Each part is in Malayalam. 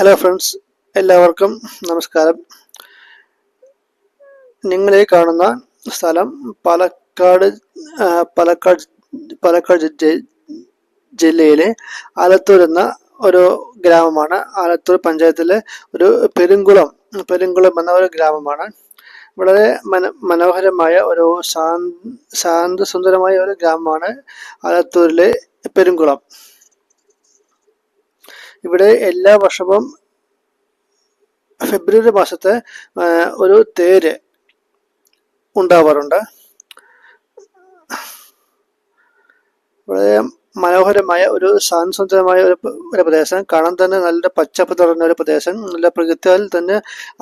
ഹലോ ഫ്രണ്ട്സ് എല്ലാവർക്കും നമസ്കാരം. നിങ്ങളെ കാണുന്ന സ്ഥലം പാലക്കാട് പാലക്കാട് പാലക്കാട് ജില്ലയിലെ ആലത്തൂർ എന്ന ഒരു ഗ്രാമമാണ്. ആലത്തൂർ പഞ്ചായത്തിലെ ഒരു പെരുങ്കുളം പെരുങ്കുളം എന്ന ഒരു ഗ്രാമമാണ്. വളരെ മന മനോഹരമായ ഒരു ശാന്ത ശാന്തസുന്ദരമായ ഒരു ഗ്രാമമാണ് ആലത്തൂരിലെ പെരുങ്കുളം. ഇവിടെ എല്ലാ വർഷവും ഫെബ്രുവരി മാസത്തെ ഒരു തേര് ഉണ്ടാവാറുണ്ട്. വളരെ മനോഹരമായ ഒരു സാൻസുന്ദരമായ ഒരു ഒരു പ്രദേശം. കാണാൻ തന്നെ നല്ല പച്ചപ്പ് നിറഞ്ഞ ഒരു പ്രദേശം. നല്ല പ്രകൃതിയാൽ തന്നെ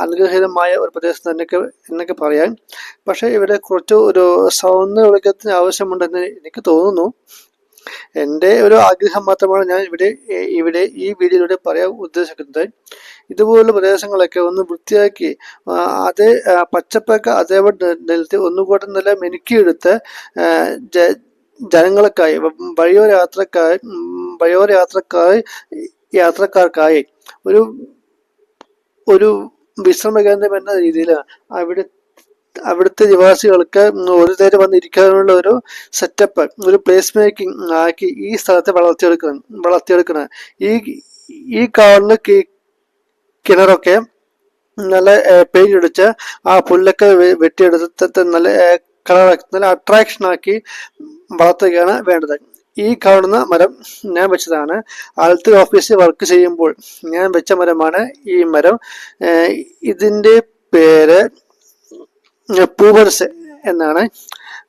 അനുഗ്രഹീതമായ ഒരു പ്രദേശം തന്നെയൊക്കെ എന്നൊക്കെ പറയാം പക്ഷേ ഇവിടെ കുറച്ച് ഒരു സൗന്ദര്യ ആവശ്യമുണ്ടെന്ന് എനിക്ക് തോന്നുന്നു. എന്റെ ഒരു ആഗ്രഹം മാത്രമാണ് ഞാൻ ഇവിടെ ഇവിടെ ഈ വീഡിയോയിലൂടെ പറയാൻ ഉദ്ദേശിക്കുന്നത്. ഇതുപോലുള്ള പ്രദേശങ്ങളൊക്കെ ഒന്ന് വൃത്തിയാക്കി അത് പച്ചപ്പൊക്കെ അതേപോലെ നിലത്തി ഒന്നുകൂടെ നല്ല മെനുക്കിയെടുത്ത് ജനങ്ങൾക്കായി വഴിയോര യാത്രക്കായി വഴിയോര യാത്രക്കായി യാത്രക്കാർക്കായി ഒരു ഒരു വിശ്രമ കേന്ദ്രം എന്ന രീതിയിൽ അവിടെ അവിടുത്തെ നിവാസികൾക്ക് ഒരു നേരം വന്ന് ഇരിക്കാനുള്ള ഒരു സെറ്റപ്പ് ഒരു പ്ലേസ് മേക്കിംഗ് ആക്കി ഈ സ്ഥലത്തെ വളർത്തിയെടുക്കണം വളർത്തിയെടുക്കണം. ഈ ഈ കാണുന്ന കിണറൊക്കെ നല്ല പെയിന്റ് അടിച്ച് ആ പുല്ലൊക്കെ വെട്ടിയെടുത്ത് നല്ല കളർ നല്ല അട്രാക്ഷൻ ആക്കി വളർത്തുകയാണ് വേണ്ടത്. ഈ കാണുന്ന മരം ഞാൻ വെച്ചതാണ്. ആലത്തൂർ ഓഫീസിൽ വർക്ക് ചെയ്യുമ്പോൾ ഞാൻ വെച്ച മരമാണ് ഈ മരം. ഇതിന്റെ പേര് പൂവൻസ് എന്നാണ്.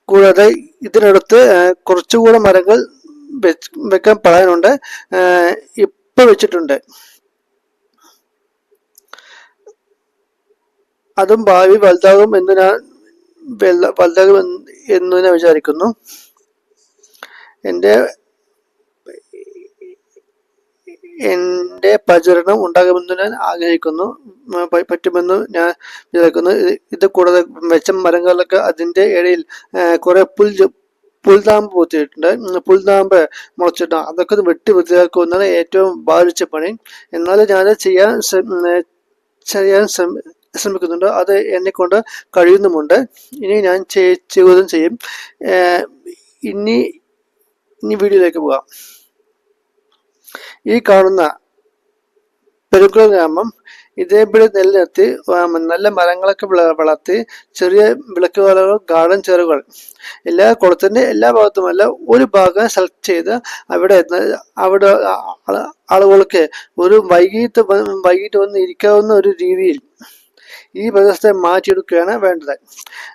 കൂടാതെ ഇതിനടുത്ത് കുറച്ചുകൂടെ മരങ്ങൾ വെക്കാൻ പറയാനുണ്ട്. ഇപ്പൊ വെച്ചിട്ടുണ്ട്. അതും ഭാവി വലുതാകും എന്ന് ഞാൻ വലുതാകും എന്ന് ഞാൻ വിചാരിക്കുന്നു. എന്റെ എന്റെ പ്രചരണം ഉണ്ടാകുമെന്ന് ഞാൻ ആഗ്രഹിക്കുന്നു പറ്റുമെന്ന് ഞാൻ വിചാരിക്കുന്നു. ഇത് കൂടാതെ വെച്ച മരങ്ങളിലൊക്കെ അതിന്റെ ഇടയിൽ കുറേ പുൽ പുൽതാമ്പ് പൂത്തിയിട്ടുണ്ട്. പുൽതാമ്പ് മുളച്ചിട്ടുണ്ട് അതൊക്കെ ഒന്ന് വെട്ടി വൃത്തിയാക്കുമെന്നാണ് ഏറ്റവും ബാധിച്ച പണി. എന്നാലും ഞാൻ ചെയ്യാൻ ചെയ്യാൻ ശ്രമ- ശ്രമിക്കുന്നുണ്ട്. അത് എന്നെ കൊണ്ട് കഴിയുന്നുമുണ്ട്. ഇനി ഞാൻ ചെയ്- ചെയ്യുകയും ചെയ്യും. ഇനി ഇനി വീഡിയോയിലേക്ക് പോകാം. ഈ കാണുന്ന പെരുക്കൽ ഗ്രാമം ഇതേപോലെ നിലനിർത്തി നല്ല മരങ്ങളൊക്കെ വള- വളർത്തി ചെറിയ വിളക്ക് വലകൾ ഗാർഡൻ ചെറുകൾ എല്ലാ കുളത്തിന്റെ എല്ലാ ഭാഗത്തുമല്ല ഒരു ഭാഗം സെലക്ട് ചെയ്ത് അവിടെ അവിടെ ആളുകൾക്ക് ഒരു വൈകിട്ട് വൈകിട്ട് വന്ന് ഇരിക്കാവുന്ന ഒരു രീതിയിൽ ഈ പ്രദേശത്തെ മാറ്റിയെടുക്കുകയാണ് വേണ്ടത്.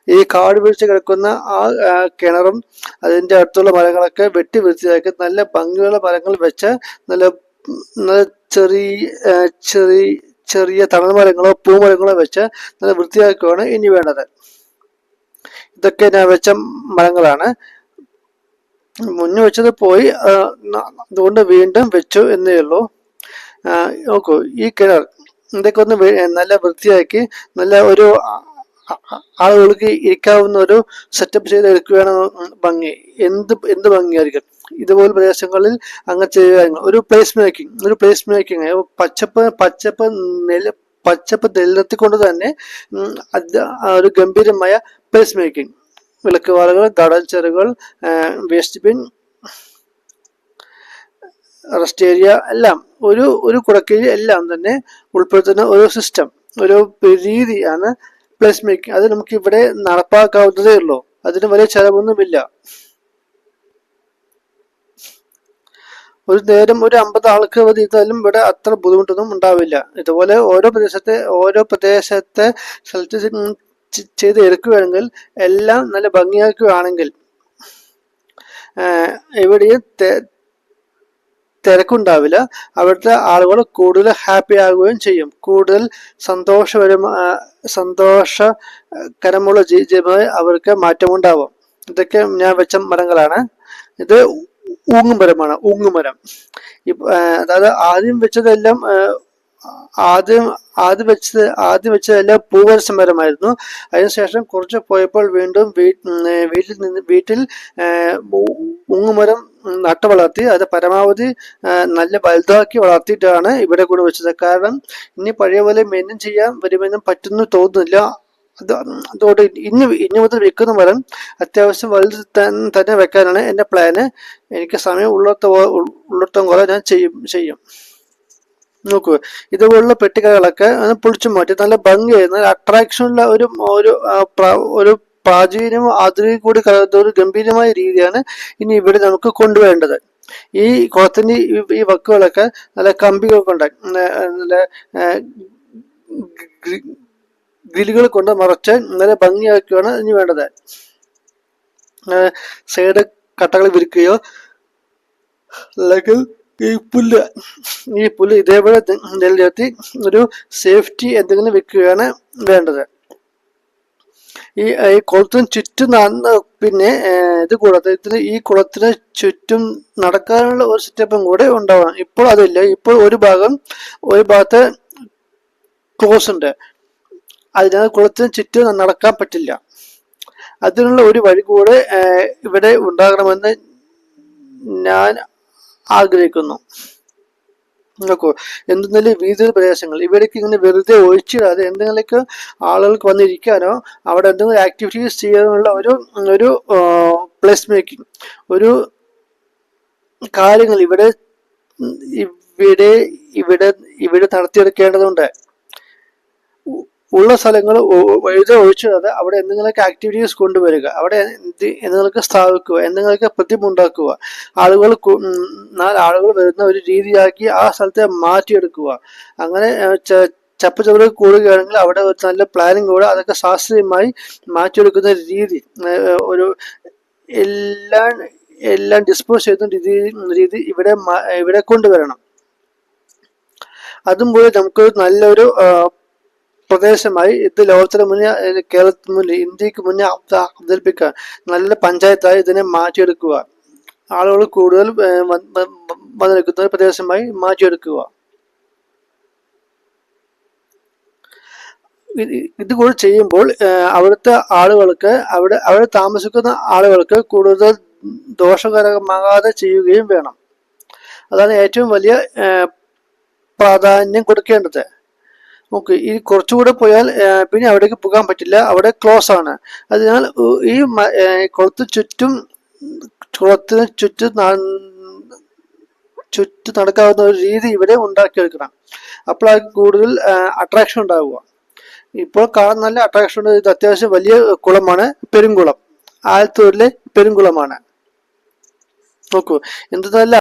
ഈ കാട് പിടിച്ച് കിടക്കുന്ന ആ കിണറും അതിന്റെ അടുത്തുള്ള മരങ്ങളൊക്കെ വെട്ടി വൃത്തിയാക്കി നല്ല ഭംഗിയുള്ള മരങ്ങൾ വെച്ച് നല്ല നല്ല ചെറിയ ചെറിയ ചെറിയ തണൽ മരങ്ങളോ പൂമരങ്ങളോ വെച്ച് നല്ല വൃത്തിയാക്കുകയാണ് ഇനി വേണ്ടത്. ഇതൊക്കെ ഞാൻ വെച്ച മരങ്ങളാണ്. മുന്നേ വെച്ചത് പോയി അതുകൊണ്ട് വീണ്ടും വെച്ചു എന്നേ ഉള്ളൂ. നോക്കൂ ഈ കിണർ ഇതൊക്കെ ഒന്ന് നല്ല വൃത്തിയാക്കി നല്ല ഒരു ആളുകൾക്ക് ഇരിക്കാവുന്ന ഒരു സെറ്റപ്പ് ചെയ്ത് എടുക്കുകയാണ് ഭംഗി. എന്ത് എന്ത് ഭംഗിയായിരിക്കും? ഇതുപോലെ പ്രദേശങ്ങളിൽ അങ്ങനെ ചെയ്യുക. ഒരു പ്ലേസ് മേക്കിംഗ് ഒരു പ്ലേസ് മേക്കിംഗ് പച്ചപ്പ് പച്ചപ്പ് നില പച്ചപ്പ് നിലനിർത്തിക്കൊണ്ട് തന്നെ ഒരു ഗംഭീരമായ പ്ലേസ് മേക്കിംഗ് വിളക്ക് വാളുകൾ കടൽച്ചെറുകൾ ചെറുകൾ വേസ്റ്റ് ബിൻ റെസ്റ്റ് ഏരിയ എല്ലാം ഒരു ഒരു കുടക്കീഴിൽ എല്ലാം തന്നെ ഉൾപ്പെടുത്തുന്ന ഒരു സിസ്റ്റം ഒരു രീതിയാണ് പ്ലേസ് മേക്കിംഗ് അത് നമുക്ക് ഇവിടെ നടപ്പാക്കാവുന്നതേ ഉള്ളൂ. അതിന് വലിയ ചെലവൊന്നുമില്ല. ഒരു നേരം ഒരു അമ്പത് ആൾക്ക് ചെയ്താലും ഇവിടെ അത്ര ബുദ്ധിമുട്ടൊന്നും ഉണ്ടാവില്ല. ഇതുപോലെ ഓരോ പ്രദേശത്തെ ഓരോ പ്രദേശത്തെ സെലക്ട് ചെയ്ത് എടുക്കുകയാണെങ്കിൽ എല്ലാം നല്ല ഭംഗിയാക്കുകയാണെങ്കിൽ എവിടെയും തിരക്കുണ്ടാവില്ല. അവിടുത്തെ ആളുകൾ കൂടുതൽ ഹാപ്പി ആകുകയും ചെയ്യും. കൂടുതൽ സന്തോഷപരമ സന്തോഷകരമുള്ള ജീവിതമായി അവർക്ക് മാറ്റമുണ്ടാവും. ഇതൊക്കെ ഞാൻ വെച്ച മരങ്ങളാണ്. ഇത് ഊങ്ങുമരമാണ്. ഊങ്ങുമരം. അതായത് ആദ്യം വെച്ചതെല്ലാം ആദ്യം ആദ്യം വെച്ചത് ആദ്യം വെച്ചതെല്ലാം പൂവരസ മരമായിരുന്നു അതിനുശേഷം കുറച്ച് പോയപ്പോൾ വീണ്ടും വീട്ടിൽ നിന്ന് വീട്ടിൽ ഊങ്ങുമരം നട്ട് വളർത്തി അത് പരമാവധി നല്ല വലുതാക്കി വളർത്തിയിട്ടാണ് ഇവിടെ കൊണ്ട് വെച്ചത്. കാരണം ഇനി പഴയ പോലെ മെയിന്റെയിൻ ചെയ്യാൻ വരുമെന്നും പറ്റുന്നു തോന്നുന്നില്ല. അത് അതുകൊണ്ട് ഇനി ഇനി മുതൽ വെക്കുന്ന മരം അത്യാവശ്യം വലുത് തന്നെ വെക്കാനാണ് എന്റെ പ്ലാന്. എനിക്ക് സമയം ഉള്ളത്ത ഉള്ളിടത്തോളം പോലെ ഞാൻ ചെയ്യും ചെയ്യും. നോക്കൂ ഇതുപോലുള്ള പെട്ടിക്കറികളൊക്കെ ഒന്ന് പൊളിച്ചു മാറ്റി നല്ല ഭംഗിയായി നല്ല അട്രാക്ഷനുള്ള ഒരു ഒരു ഒരു പ്രാചീനവും ആധുനിക കൂടി കലർന്ന ഒരു ഗംഭീരമായ രീതിയാണ് ഇനി ഇവിടെ നമുക്ക് കൊണ്ടുവരേണ്ടത്. ഈ കുളത്തിന്റെ ഈ- വക്കുകളൊക്കെ നല്ല കമ്പികൾ കൊണ്ട് നല്ല ഗ്രില്ലുകൾ കൊണ്ട് മറച്ച് നല്ല ഭംഗിയാക്കുകയാണ് ഇനി വേണ്ടത്. സൈഡ് കട്ടകൾ വിരിക്കുകയോ അല്ലെങ്കിൽ ഈ പുല്ല് ഈ പുല്ല് ഇതേപോലെ നി- നിലനിർത്തി ഒരു സേഫ്റ്റി എന്തെങ്കിലും വെക്കുകയാണ് വേണ്ടത്. ഈ ഈ കുളത്തിന് ചുറ്റും പിന്നെ ഇത് കൂടാതെ ഇതിന് ഈ കുളത്തിന് ചുറ്റും നടക്കാനുള്ള ഒരു സെറ്റപ്പും കൂടെ ഉണ്ടാവണം. ഇപ്പോൾ അതില്ല. ഇപ്പോൾ ഒരു ഭാഗം ഒരു ഭാഗത്ത് ക്ലോസ് ഉണ്ട്. അതിനാൽ കുളത്തിന് ചുറ്റും നടക്കാൻ പറ്റില്ല. അതിനുള്ള ഒരു വഴി കൂടെ ഇവിടെ ഉണ്ടാകണമെന്ന് ഞാൻ ആഗ്രഹിക്കുന്നു. എന്തെങ്കിലും വീതി പ്രദേശങ്ങൾ. ഇവിടേക്ക് ഇങ്ങനെ വെറുതെ ഒഴിച്ചിടാതെ എന്തെങ്കിലുമൊക്കെ ആളുകൾക്ക് വന്നിരിക്കാനോ അവിടെ എന്തെങ്കിലും ആക്ടിവിറ്റീസ് ചെയ്യാനുള്ള ഒരു ഒരു പ്ലേസ് മേക്കിംഗ് ഒരു കാര്യങ്ങൾ ഇവിടെ ഇവിടെ ഇവിടെ ഇവിടെ നടത്തിയെടുക്കേണ്ടതുണ്ട്. ഉള്ള സ്ഥലങ്ങൾ വെറുതെ ഒഴിച്ചിടാതെ അവിടെ എന്തെങ്കിലുമൊക്കെ ആക്ടിവിറ്റീസ് കൊണ്ടുവരിക. അവിടെ എന്ത് എന്തെങ്കിലുമൊക്കെ സ്ഥാപിക്കുക എന്തെങ്കിലുമൊക്കെ പ്രതിമുണ്ടാക്കുക ആളുകൾ ആളുകൾ വരുന്ന ഒരു രീതിയാക്കി ആ സ്ഥലത്തെ മാറ്റിയെടുക്കുക. അങ്ങനെ ഏഹ്, ചപ്പ് ചവറ് കൂടുകയാണെങ്കിൽ അവിടെ ഒരു നല്ല പ്ലാനിങ് കൂടെ അതൊക്കെ ശാസ്ത്രീയമായി മാറ്റിയെടുക്കുന്ന രീതി. ഒരു എല്ലാ എല്ലാം ഡിസ്പോസ് ചെയ്യുന്ന രീതി രീതി ഇവിടെ ഇവിടെ കൊണ്ടുവരണം. അതും പോലെ നമുക്ക് നല്ലൊരു പ്രദേശമായി ഇത് ലോകത്തിന് മുന്നേ കേരളത്തിന് മുന്നിൽ ഇന്ത്യയ്ക്ക് മുന്നേ അവത- അവതരിപ്പിക്കുക നല്ല പഞ്ചായത്തായി ഇതിനെ മാറ്റിയെടുക്കുക. ആളുകൾ കൂടുതൽ ഏ, വന്ന് വന്ന് വന്ന് നിൽക്കുന്ന ഒരു പ്രദേശമായി മാറ്റിയെടുക്കുക. ഇത് കൂടി ചെയ്യുമ്പോൾ അവിടുത്തെ ആളുകൾക്ക് അവിടെ അവിടെ താമസിക്കുന്ന ആളുകൾക്ക് കൂടുതൽ ദോഷകരമാകാതെ ചെയ്യുകയും വേണം. അതാണ് ഏറ്റവും വലിയ പ്രാധാന്യം കൊടുക്കേണ്ടത്. ഓക്കെ ഈ കുറച്ചുകൂടെ പോയാൽ പിന്നെ അവിടേക്ക് പോകാൻ പറ്റില്ല. അവിടെ ക്ലോസ് ആണ്. അതിനാൽ ഈ കുളത്ത് ചുറ്റും കുളത്തിന് ചുറ്റും ന- നടക്കാവുന്ന ഒരു രീതി ഇവിടെ ഉണ്ടാക്കിയെടുക്കണം. അപ്പോഴാണ് കൂടുതൽ അട്രാക്ഷൻ ഉണ്ടാവുക. ഇപ്പോൾ കാണാൻ നല്ല അട്രാക്ഷൻ ഉണ്ട് ഇത് അത്യാവശ്യം വലിയ കുളമാണ് പെരുങ്കുളം ആലത്തൂരിലെ പെരുങ്കുളമാണ് നോക്കൂ എന്ത് നല്ല